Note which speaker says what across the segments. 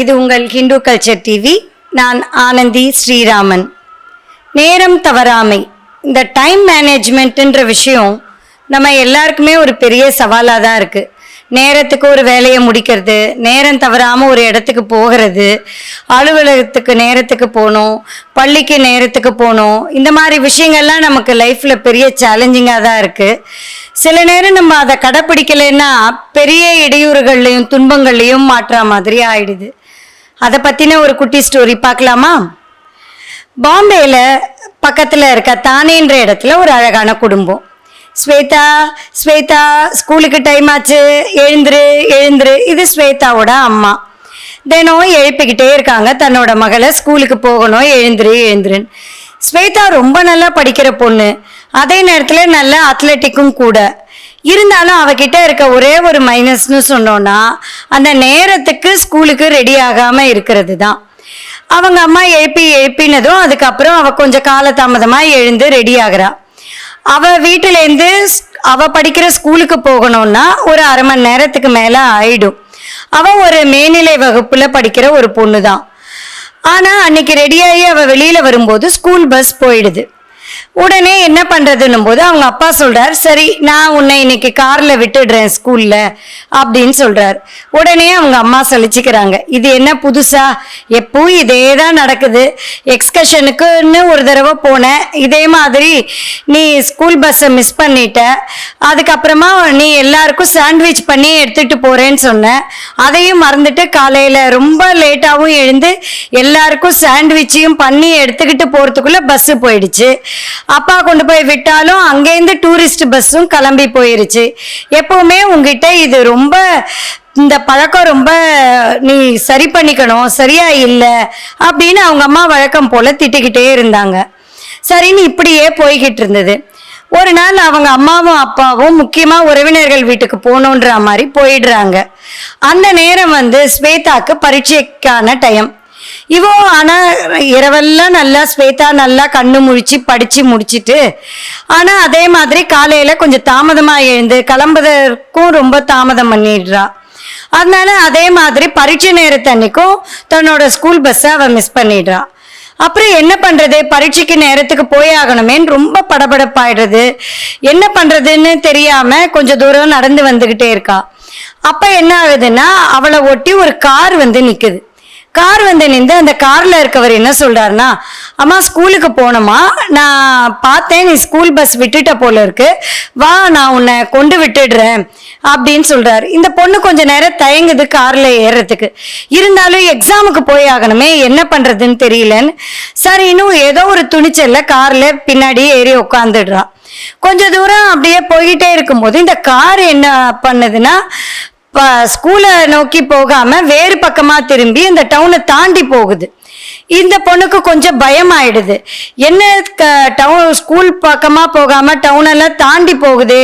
Speaker 1: இது உங்கள் Hindu culture TV நான் ஆனந்தி ஸ்ரீராமன். நேரம் தவறாமை. இந்த டைம் மேனேஜ்மெண்ட்டுன்ற விஷயம் நம்ம எல்லாருக்குமே ஒரு பெரிய சவாலாக தான் இருக்குது நேரத்துக்கு ஒரு வேலையை முடிக்கிறது நேரம் தவறாமல் ஒரு இடத்துக்கு போகிறது அலுவலகத்துக்கு நேரத்துக்கு போகணும் பள்ளிக்கு நேரத்துக்கு போகணும் இந்த மாதிரி விஷயங்கள்லாம் நமக்கு லைஃப்பில் பெரிய சேலஞ்சிங்காக தான் இருக்குது சில நேரம் நம்ம அதை கடைப்பிடிக்கலைன்னா பெரிய இடையூறுகள்லையும் துன்பங்கள்லையும் மாற்றா மாதிரி ஆயிடுது. அதை பற்றின ஒரு குட்டி ஸ்டோரி பார்க்கலாமா? பாம்பேயில் பக்கத்தில் இருக்க தானேன்ற இடத்துல ஒரு அழகான குடும்பம். ஸ்வேதா ஸ்வேதா ஸ்கூலுக்கு டைம் ஆச்சு. எழுந்துரு எழுந்துரு. இது ஸ்வேதாவோட அம்மா. தினம் எழுப்பிக்கிட்டே இருக்காங்க. தன்னோட மகளை ஸ்கூலுக்கு போகணும். எழுந்துரு எழுந்துருன்னு. ஸ்வேதா ரொம்ப நல்லா படிக்கிற பொண்ணு. அதே நேரத்தில் நல்ல அத்லெட்டிக்கும் கூட. இருந்தாலும் அவகிட்ட இருக்க ஒரே ஒரு மைனஸ்னு சொன்னோன்னா அந்த நேரத்துக்கு ஸ்கூலுக்கு ரெடி ஆகாமல் இருக்கிறது தான் அவங்க அம்மா எழுப்பி எழுப்பினதும் அதுக்கப்புறம் அவ கொஞ்சம் காலதாமதமாக எழுந்து ரெடி ஆகுறா. அவ வீட்டிலேருந்து அவ படிக்கிற ஸ்கூலுக்கு போகணும்னா ஒரு அரை மணி நேரத்துக்கு மேலே ஆயிடும். அவ ஒரு மேல்நிலை வகுப்புல படிக்கிற ஒரு பொண்ணு தான் ஆனா அன்னைக்கு ரெடியாகி அவ வெளியில வரும்போது ஸ்கூல் பஸ் போயிடுது. உடனே என்ன பண்றதுன்னும் போது அவங்க அப்பா சொல்றார் சரி நான் உன்னை இன்னைக்கு கார்ல விட்டுடுறேன் ஸ்கூல்ல அப்படின்னு சொல்றார். உடனே அவங்க அம்மா சலிச்சுக்கிறாங்க இது என்ன புதுசா? எப்பவும் இதே தான் நடக்குது. எக்ஸ்கர்ஷனுக்குன்னு ஒரு தடவை போனேன். இதே மாதிரி நீ ஸ்கூல் பஸ்ஸை மிஸ் பண்ணிட்ட. அதுக்கப்புறமா நீ எல்லாருக்கும் சாண்ட்விச் பண்ணி எடுத்துட்டு போறேன்னு சொன்ன அதையும் மறந்துட்டு காலையில ரொம்ப லேட்டாகவும் எழுந்து எல்லாருக்கும் சாண்ட்விச்சையும் பண்ணி எடுத்துக்கிட்டு போறதுக்குள்ள பஸ்ஸு போயிடுச்சு. அப்பா கொண்டு போய் விட்டாலும் அங்கேருந்து டூரிஸ்ட் பஸ்ஸும் கிளம்பி போயிருச்சு. எப்பவுமே உங்ககிட்ட இது ரொம்ப இந்த பழக்கம் ரொம்ப நீ சரி பண்ணிக்கணும் சரியா இல்லை அப்படின்னு அவங்க அம்மா வழக்கம் போல திட்டிக்கிட்டே இருந்தாங்க. சரின்னு இப்படியே போய்கிட்டு இருந்தது. ஒரு நாள் அவங்க அம்மாவும் அப்பாவும் முக்கியமா உறவினர்கள் வீட்டுக்கு போகணுன்ற மாதிரி போயிடுறாங்க. அந்த நேரம் வந்து ஸ்வேதாக்கு பரீட்சைக்கான டைம் இவோ ஆனா இரவெல்லாம் நல்லா ஸ்வேதா நல்லா கண்ணு முழிச்சு படிச்சு முடிச்சிட்டு ஆனா அதே மாதிரி காலையில கொஞ்சம் தாமதமா எழுந்து கிளம்புறதுக்கும் ரொம்ப தாமதம் பண்ணிடுறா. அதனால அதே மாதிரி பரீட்சை நேரத்தன்னைக்கும் தன்னோட ஸ்கூல் பஸ்ஸை அவன் மிஸ் பண்ணிடுறா. அப்புறம் என்ன பண்றது? பரீட்சைக்கு நேரத்துக்கு போய் ஆகணுமேன்னு ரொம்ப படபடப்பாயிடுறது. என்ன பண்றதுன்னு தெரியாம கொஞ்சம் தூரம் நடந்து வந்துகிட்டே இருக்கா. அப்ப என்ன ஆகுதுன்னா அவளை ஒட்டி ஒரு கார் வந்து நிக்குது. கார் வந்து நின்று அந்த கார்ல இருக்கவர் என்ன சொல்றாருன்னா அம்மா ஸ்கூலுக்கு போனோமா நான் பார்த்தேன் நீ ஸ்கூல் பஸ் விட்டுட்ட போல இருக்கு. வா நான் உன்னை கொண்டு விட்டுடுறேன். அப்படின்னு சொல்றாரு. இந்த பொண்ணு கொஞ்ச நேரம் தயங்குது கார்ல ஏறுறதுக்கு. இருந்தாலும் எக்ஸாமுக்கு போய் ஆகணுமே என்ன பண்றதுன்னு தெரியலன்னு. சார் இன்னும் ஏதோ ஒரு துணிச்சல்ல கார்ல பின்னாடி ஏறி உட்காந்துடுறா கொஞ்ச தூரம் அப்படியே போய்கிட்டே இருக்கும்போது இந்த கார் என்ன பண்ணுதுன்னா ஸ்கூலை நோக்கி போகாம வேறு பக்கமா திரும்பி இந்த டவுனை தாண்டி போகுது. இந்த பொண்ணுக்கு கொஞ்சம் பயம் ஆயிடுது என்ன டவுன் ஸ்கூல் பக்கமா போகாம டவுனெல்லாம் தாண்டி போகுது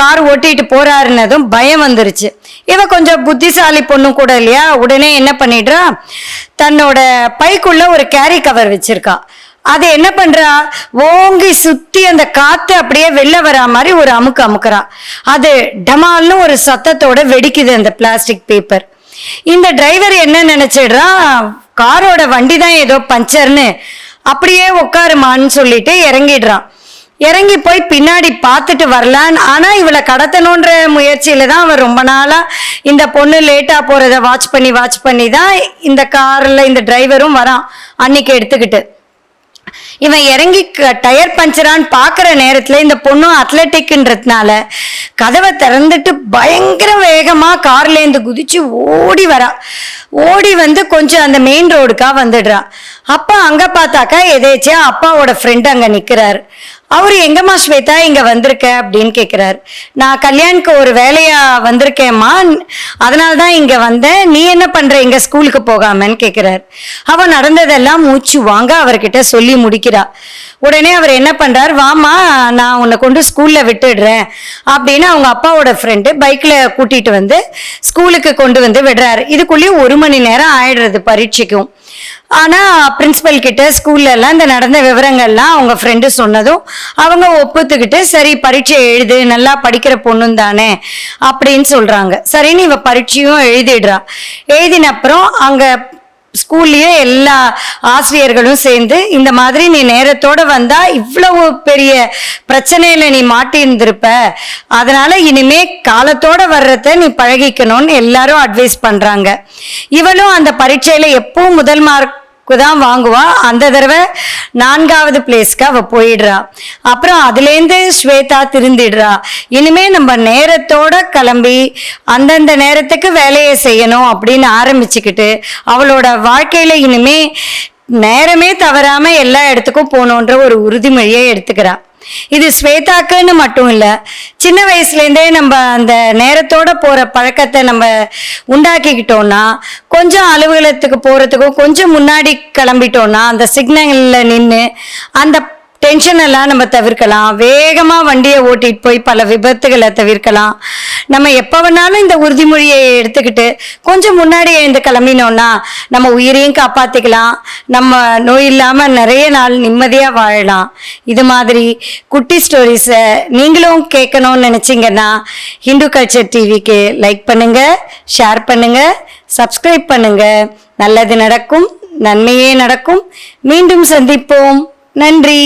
Speaker 1: கார் ஓட்டிட்டு போறாருன்னதும் பயம் வந்துருச்சு. இவ கொஞ்சம் புத்திசாலி பொண்ணு கூட இல்லையா? உடனே என்ன பண்ணிடுறா? தன்னோட பைக்குள்ள ஒரு கேரி கவர் வச்சிருக்கா. அது என்ன பண்றா? ஓங்கி சுத்தி அந்த காத்து அப்படியே வெளில வரா மாதிரி ஒரு அமுக்கு அமுக்குறா. அது டமால்னு ஒரு சத்தத்தோட வெடிக்குது அந்த பிளாஸ்டிக் பேப்பர். இந்த டிரைவர் என்ன நினைச்சிடுறா? காரோட வண்டி தான் ஏதோ பஞ்சர்னு. அப்படியே உட்காருமான்னு சொல்லிட்டு இறங்கிடுறான் இறங்கி போய் பின்னாடி பார்த்துட்டு வரலான்னு. ஆனா இவளை கடத்தணுன்ற முயற்சியில தான் அவன் ரொம்ப நாளா இந்த பொண்ணு லேட்டா போறத வாட்ச் பண்ணி வாட்ச் பண்ணி தான் இந்த கார்ல இந்த டிரைவரும் வரான். அன்னைக்கு எடுத்துக்கிட்டு. இவன் இறங்கி டயர் பஞ்சரான்னு பார்க்குற நேரத்தில் இந்த பொண்ணும் அத்லட்டிக்ன்றதுனால கதவை திறந்துட்டு பயங்கர வேகமாக கார்லேருந்து குதிச்சு ஓடி வரா. ஓடி வந்து கொஞ்சம் அந்த மெயின் ரோடுக்காக வந்துடுறான் அப்பா அங்கே பார்த்தாக்கா எதேச்சியா அப்பாவோட ஃப்ரெண்ட் அங்கே நிற்கிறாரு அவர் எங்கம்மா ஸ்வேதா இங்க வந்திருக்க அப்படின்னு கேக்குறாரு. நான் கல்யாணுக்கு ஒரு வேலையா வந்திருக்கேம்மா. அதனால தான் இங்க வந்தேன். நீ என்ன பண்ற எங்க ஸ்கூலுக்கு போகாமன்னு கேக்குறாரு. அவ நடந்ததெல்லாம் மூச்சு வாங்க அவர்கிட்ட சொல்லி முடிக்கிறா. உடனே அவர் என்ன பண்றாரு? வாமா நான் உன்னை கொண்டு ஸ்கூல்ல விட்டுடுறேன் அப்படின்னு அவங்க அப்பாவோட ஃப்ரெண்டு பைக்ல கூட்டிட்டு வந்து ஸ்கூலுக்கு கொண்டு வந்து விடுறாரு. இதுக்குள்ளேயும் ஒரு மணி நேரம் ஆயிடுறது பரீட்சைக்கும். ஆனா பிரின்சிபல் கிட்ட ஸ்கூல்ல எல்லாம் இந்த நடந்த விவரங்கள்லாம் அவங்க ஃப்ரெண்டு சொன்னதும் அவங்க ஒப்புத்துக்கிட்டு சரி பரீட்சை எழுது நல்லா படிக்கிற பொண்ணு தானே அப்படின்னு சொல்றாங்க. சரின்னு இவ பரீட்சையும் எழுதிடுறா. எழுதின அப்புறம் அங்க ஸ்கூல்லையும் எல்லா ஆசிரியர்களும் சேர்ந்து இந்த மாதிரி நீ நேரத்தோட வந்தா இவ்வளவு பெரிய பிரச்சனையில நீ மாட்டியிருந்திருப்ப. அதனால இனிமே காலத்தோட வர்றத நீ பழகிக்கணும்னு எல்லாரும் அட்வைஸ் பண்றாங்க. இவளும் அந்த பரீட்சையில எப்பவும் முதல் மார்க் தான் வாங்குவா. அந்த தடவை நான்காவது பிளேஸ்க்கு அவ போயிடுறா. அப்புறம் அதுலேருந்து ஸ்வேதா திருந்திடுறா. இனிமே நம்ம நேரத்தோட கிளம்பி அந்தந்த நேரத்துக்கு வேலையை செய்யணும் அப்படின்னு ஆரம்பிச்சுக்கிட்டு அவளோட வாழ்க்கையில இனிமே நேரமே தவறாம எல்லா இடத்துக்கும் போகணுன்ற ஒரு உறுதிமொழியை எடுத்துக்கிறா. இது ஸ்வேதாக்குன்னு மட்டும் இல்லை சின்ன வயசுலேருந்தே நம்ம அந்த நேரத்தோட போகிற பழக்கத்தை நம்ம உண்டாக்கிக்கிட்டோம்னா கொஞ்சம் அலுவலகத்துக்கு போகிறதுக்கும் கொஞ்சம் முன்னாடி கிளம்பிட்டோம்னா அந்த சிக்னலில் நின்று அந்த டென்ஷன் எல்லாம் நம்ம தவிர்க்கலாம். வேகமாக வண்டியை ஓட்டிட்டு போய் பல விபத்துகளை தவிர்க்கலாம். நம்ம எப்போ வேணாலும் இந்த உறுதிமொழியை எடுத்துக்கிட்டு கொஞ்சம் முன்னாடி எழுந்து கிளம்பினோம்னா நம்ம உயிரையும் காப்பாற்றிக்கலாம் நம்ம நோய் இல்லாமல் நிறைய நாள் நிம்மதியாக வாழலாம். இது மாதிரி குட்டி ஸ்டோரிஸை நீங்களும் கேட்கணும்னு நினச்சிங்கன்னா ஹிந்து கல்ச்சர் டிவிக்கு லைக் பண்ணுங்கள் ஷேர் பண்ணுங்கள் சப்ஸ்கிரைப் பண்ணுங்கள் நல்லது நடக்கும் நன்மையே நடக்கும். மீண்டும் சந்திப்போம். நன்றி.